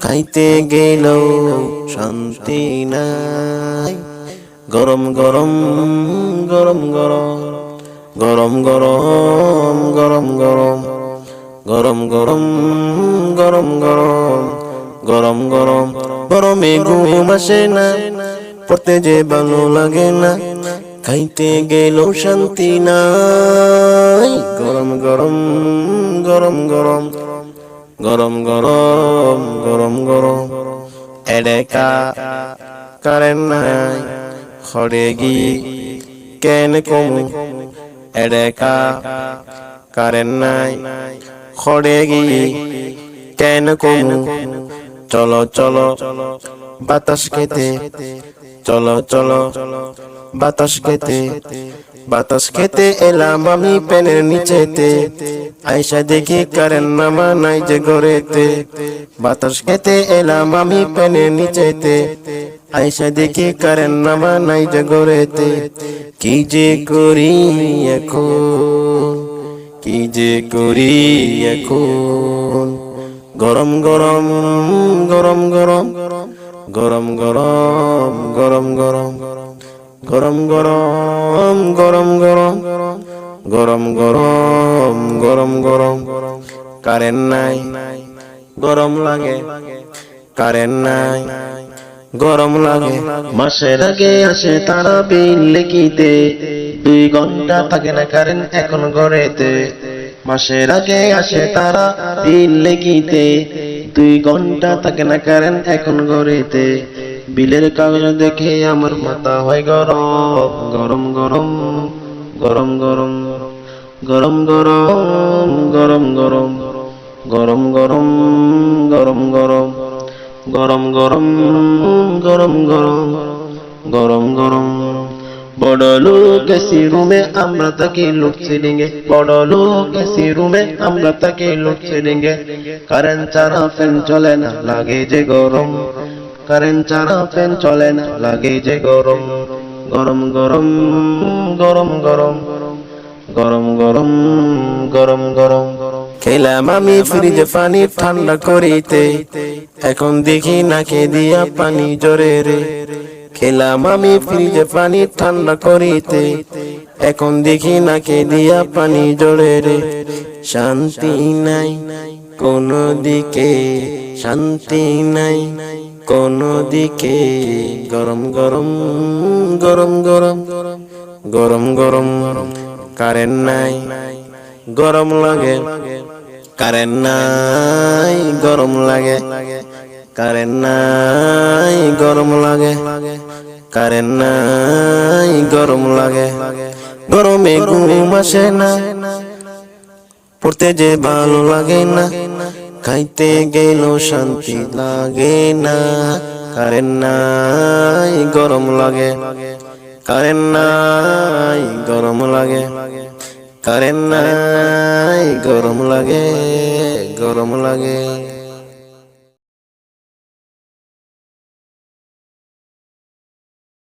খাইতে গেলেও শান্তি নাই গরম গরম গরম গরম গরম গরম গরম গরম গরম গরম গরম গরম গরম গরম গরমে ঘুম আসে না পড়তে যে ভালো লাগে না খাইতে গেলেও শান্তি নাই গরম গরম গরম গরম গরম গরম গরম গরম। এডেকা কারেন্ট নাই, খড়ে গি কেন কমু। এডেকা কারেন্ট নাই, খড়ে গি কেন কমু। চলো চলো, বাতাস খেতে চলো চলো। বাতাস খেতে বাতাস খেতে এলাম আমি পেনের নিচেতে। আইসা দেখি কারেন নামা নাই যে ঘরেতে। বাতাস খেতে এলাম আমি পেনের নিচেতে। আইসা দেখি কারেন নামা নাই যে ঘরেতে। কি যে করি এখন? কি যে করি এখন? গরম গরম গরম গরম। গরম গরম গরম গরম গরম গরম গরম গরম গরম গরম গরম গরম, কারেন্ট নাই, গরম লাগে, কারেন্ট নাই, গরম লাগে। মাসের আগে আসে তারা বিল লিখিতে, দুই ঘণ্টা থাকে না কারেন্ট এখন ঘরেতে। মাসের আগে আসে তারা বিল লিখিতে দুই ঘণ্টা থাকে না কারেন্ট এখন ঘরেতে বিলের কাগজ দেখে আমার মাথা হয় গরম গরম গরম গরম গরম গরম গরম গরম গরম গরম গরম গরম গরম গরম গরম গরম গরম গরম গরম বড় লোক আমরা তাকে লুটছিলিং এ বড় লোক আমরা তাকে কারেন্ট ছাড়া ফ্যান চলে না, লাগে যে গরম। কারেন্ট ছাড়া ফ্যান চলে না, লাগে যে গরম। গরম গরম গরম গরম। গরম গরম গরম গরম। খেলাম আমি ফ্রিজে পানি ঠান্ডা করিতে। এখন দেখি নাকে দিয়া পানি জোরে রে। খেলাম আমি ফ্রিজে পানি ঠান্ডা করিতে। এখন দেখি নাকে দিয়া পানি জোরে রে। শান্তি নাই কোনো দিকে, শান্তি নাই কোনো দিকে। গরম গরম গরম গরম গরম গরম, কারেন্ট নাই, গরম লাগে, কারেন্ট নাই, গরম লাগে। কারেন্ট নাই, গরম লাগে। কারেন্ট নাই, গরম লাগে। গরমে ঘুম আসে না। পড়তে যে ভালো লাগে না। খাইতে গেল শান্তি লাগে না। কারেন্ট নাই, গরম লাগে। কারেন্ট নাই, গরম লাগে। কারেন্ট নাই, গরম লাগে গরম লাগে।